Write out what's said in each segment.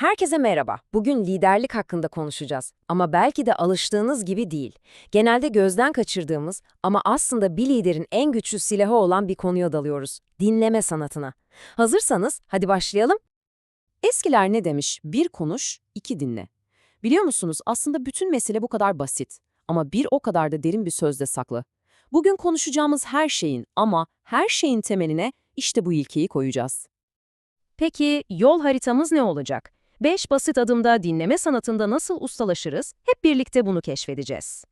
Herkese merhaba. Bugün liderlik hakkında konuşacağız. Ama belki de alıştığınız gibi değil. Genelde gözden kaçırdığımız ama aslında bir liderin en güçlü silahı olan bir konuya dalıyoruz. Dinleme sanatına. Hazırsanız hadi başlayalım. Eskiler ne demiş? Bir konuş, iki dinle. Biliyor musunuz aslında bütün mesele bu kadar basit. Ama bir o kadar da derin bir sözde saklı. Bugün konuşacağımız her şeyin ama her şeyin temeline işte bu ilkeyi koyacağız. Peki yol haritamız ne olacak? 5 basit adımda dinleme sanatında nasıl ustalaşırız? Hep birlikte bunu keşfedeceğiz.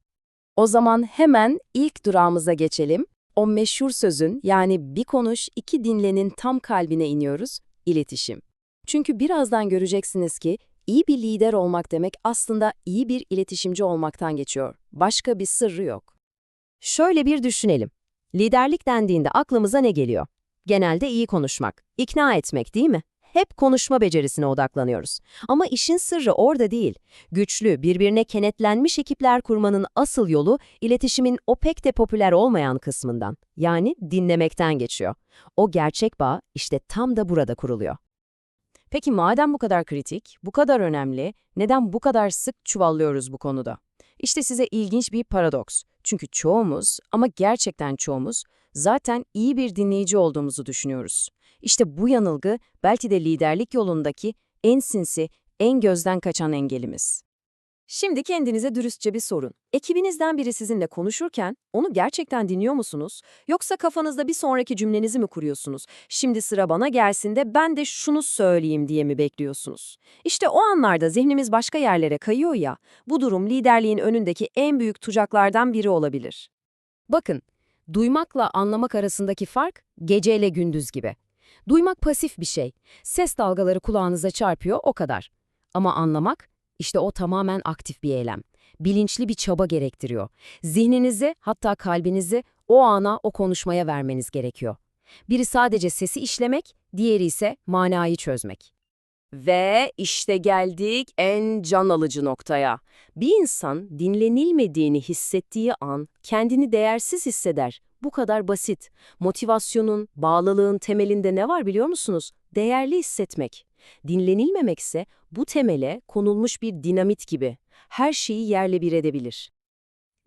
O zaman hemen ilk durağımıza geçelim. O meşhur sözün yani bir konuş, iki dinlenin tam kalbine iniyoruz, iletişim. Çünkü birazdan göreceksiniz ki iyi bir lider olmak demek aslında iyi bir iletişimci olmaktan geçiyor. Başka bir sırrı yok. Şöyle bir düşünelim. Liderlik dendiğinde aklımıza ne geliyor? Genelde iyi konuşmak, ikna etmek değil mi? Hep konuşma becerisine odaklanıyoruz. Ama işin sırrı orada değil. Güçlü, birbirine kenetlenmiş ekipler kurmanın asıl yolu iletişimin o pek de popüler olmayan kısmından. Yani dinlemekten geçiyor. O gerçek bağ işte tam da burada kuruluyor. Peki madem bu kadar kritik, bu kadar önemli, neden bu kadar sık çuvallıyoruz bu konuda? İşte size ilginç bir paradoks. Çünkü çoğumuz ama gerçekten çoğumuz zaten iyi bir dinleyici olduğumuzu düşünüyoruz. İşte bu yanılgı belki de liderlik yolundaki en sinsi, en gözden kaçan engelimiz. Şimdi kendinize dürüstçe bir sorun. Ekibinizden biri sizinle konuşurken onu gerçekten dinliyor musunuz? Yoksa kafanızda bir sonraki cümlenizi mi kuruyorsunuz? Şimdi sıra bana gelsin de ben de şunu söyleyeyim diye mi bekliyorsunuz? İşte o anlarda zihnimiz başka yerlere kayıyor ya, bu durum liderliğin önündeki en büyük tucaklardan biri olabilir. Bakın, duymakla anlamak arasındaki fark geceyle gündüz gibi. Duymak pasif bir şey. Ses dalgaları kulağınıza çarpıyor o kadar. Ama anlamak, işte o tamamen aktif bir eylem. Bilinçli bir çaba gerektiriyor. Zihninizi, hatta kalbinizi o ana, o konuşmaya vermeniz gerekiyor. Biri sadece sesi işlemek, diğeri ise manayı çözmek. Ve işte geldik en can alıcı noktaya. Bir insan dinlenilmediğini hissettiği an kendini değersiz hisseder. Bu kadar basit. Motivasyonun, bağlılığın temelinde ne var biliyor musunuz? Değerli hissetmek. Dinlenilmemekse bu temele konulmuş bir dinamit gibi. Her şeyi yerle bir edebilir.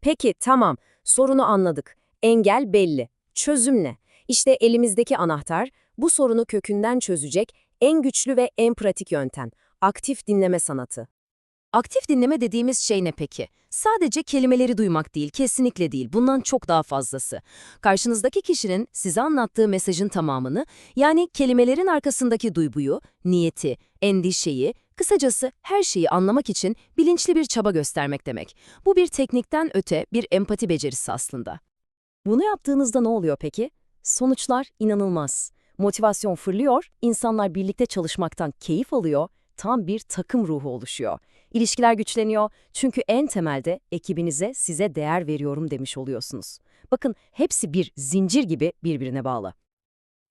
Peki tamam, sorunu anladık. Engel belli. Çözüm ne? İşte elimizdeki anahtar, bu sorunu kökünden çözecek en güçlü ve en pratik yöntem. Aktif dinleme sanatı. Aktif dinleme dediğimiz şey ne peki? Sadece kelimeleri duymak değil, kesinlikle değil. Bundan çok daha fazlası. Karşınızdaki kişinin size anlattığı mesajın tamamını, yani kelimelerin arkasındaki duyguyu, niyeti, endişeyi, kısacası her şeyi anlamak için bilinçli bir çaba göstermek demek. Bu bir teknikten öte bir empati becerisi aslında. Bunu yaptığınızda ne oluyor peki? Sonuçlar inanılmaz. Motivasyon fırlıyor, insanlar birlikte çalışmaktan keyif alıyor, tam bir takım ruhu oluşuyor. İlişkiler güçleniyor çünkü en temelde ekibinize size değer veriyorum demiş oluyorsunuz. Bakın hepsi bir zincir gibi birbirine bağlı.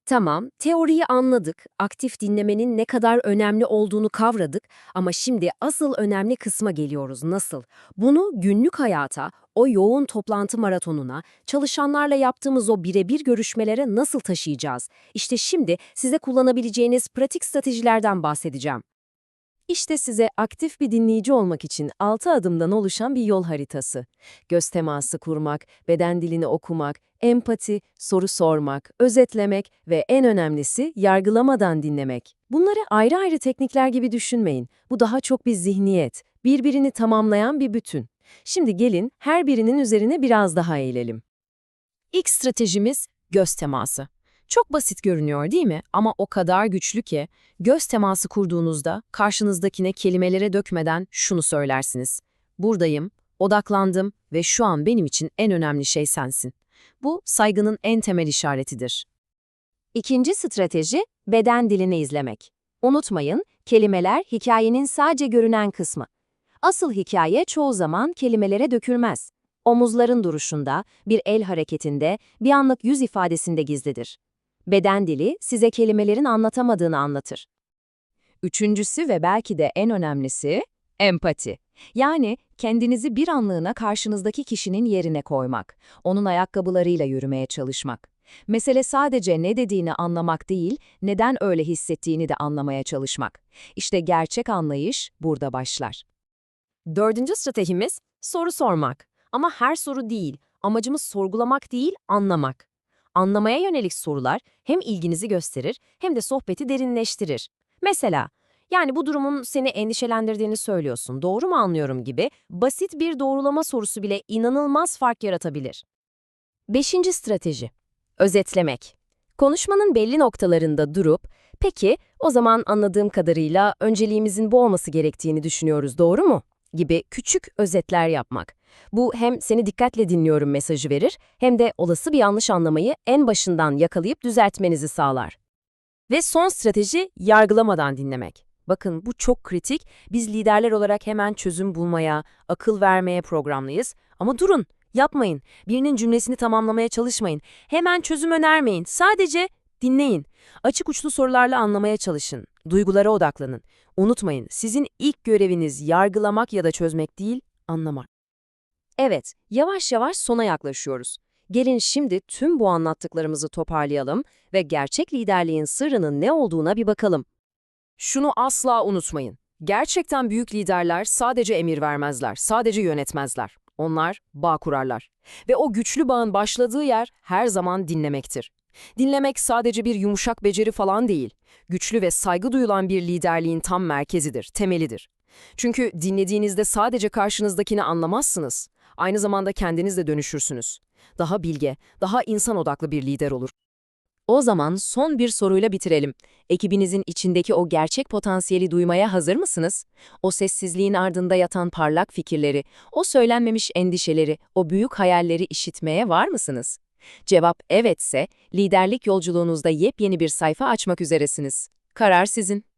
Tamam, teoriyi anladık, aktif dinlemenin ne kadar önemli olduğunu kavradık ama şimdi asıl önemli kısma geliyoruz. Nasıl? Bunu günlük hayata, o yoğun toplantı maratonuna, çalışanlarla yaptığımız o birebir görüşmelere nasıl taşıyacağız? İşte şimdi size kullanabileceğiniz pratik stratejilerden bahsedeceğim. İşte size aktif bir dinleyici olmak için 6 adımdan oluşan bir yol haritası. Göz teması kurmak, beden dilini okumak, empati, soru sormak, özetlemek ve en önemlisi yargılamadan dinlemek. Bunları ayrı ayrı teknikler gibi düşünmeyin. Bu daha çok bir zihniyet, birbirini tamamlayan bir bütün. Şimdi gelin her birinin üzerine biraz daha eğilelim. İlk stratejimiz göz teması. Çok basit görünüyor değil mi? Ama o kadar güçlü ki göz teması kurduğunuzda karşınızdakine kelimelere dökmeden şunu söylersiniz. Buradayım, odaklandım ve şu an benim için en önemli şey sensin. Bu saygının en temel işaretidir. İkinci strateji beden dilini izlemek. Unutmayın, kelimeler hikayenin sadece görünen kısmı. Asıl hikaye çoğu zaman kelimelere dökülmez. Omuzların duruşunda, bir el hareketinde, bir anlık yüz ifadesinde gizlidir. Beden dili size kelimelerin anlatamadığını anlatır. Üçüncüsü ve belki de en önemlisi empati. Yani kendinizi bir anlığına karşınızdaki kişinin yerine koymak, onun ayakkabılarıyla yürümeye çalışmak. Mesele sadece ne dediğini anlamak değil, neden öyle hissettiğini de anlamaya çalışmak. İşte gerçek anlayış burada başlar. Dördüncü stratejimiz soru sormak. Ama her soru değil, amacımız sorgulamak değil, anlamak. Anlamaya yönelik sorular hem ilginizi gösterir hem de sohbeti derinleştirir. Mesela, yani bu durumun seni endişelendirdiğini söylüyorsun, doğru mu anlıyorum gibi basit bir doğrulama sorusu bile inanılmaz fark yaratabilir. Beşinci strateji. Özetlemek. Konuşmanın belli noktalarında durup, peki o zaman anladığım kadarıyla önceliğimizin bu olması gerektiğini düşünüyoruz, doğru mu? gibi küçük özetler yapmak. Bu hem seni dikkatle dinliyorum mesajı verir hem de olası bir yanlış anlamayı en başından yakalayıp düzeltmenizi sağlar. Ve son strateji yargılamadan dinlemek. Bakın bu çok kritik. Biz liderler olarak hemen çözüm bulmaya, akıl vermeye programlıyız. Ama durun, yapmayın. Birinin cümlesini tamamlamaya çalışmayın. Hemen çözüm önermeyin. Sadece dinleyin. Açık uçlu sorularla anlamaya çalışın. Duygulara odaklanın. Unutmayın, sizin ilk göreviniz yargılamak ya da çözmek değil, anlamak. Evet, yavaş yavaş sona yaklaşıyoruz. Gelin şimdi tüm bu anlattıklarımızı toparlayalım ve gerçek liderliğin sırrının ne olduğuna bir bakalım. Şunu asla unutmayın. Gerçekten büyük liderler sadece emir vermezler, sadece yönetmezler. Onlar bağ kurarlar. Ve o güçlü bağın başladığı yer her zaman dinlemektir. Dinlemek sadece bir yumuşak beceri falan değil. Güçlü ve saygı duyulan bir liderliğin tam merkezidir, temelidir. Çünkü dinlediğinizde sadece karşınızdakini anlamazsınız. Aynı zamanda kendiniz de dönüşürsünüz. Daha bilge, daha insan odaklı bir lider olur. O zaman son bir soruyla bitirelim. Ekibinizin içindeki o gerçek potansiyeli duymaya hazır mısınız? O sessizliğin ardında yatan parlak fikirleri, o söylenmemiş endişeleri, o büyük hayalleri işitmeye var mısınız? Cevap evetse, liderlik yolculuğunuzda yepyeni bir sayfa açmak üzeresiniz. Karar sizin.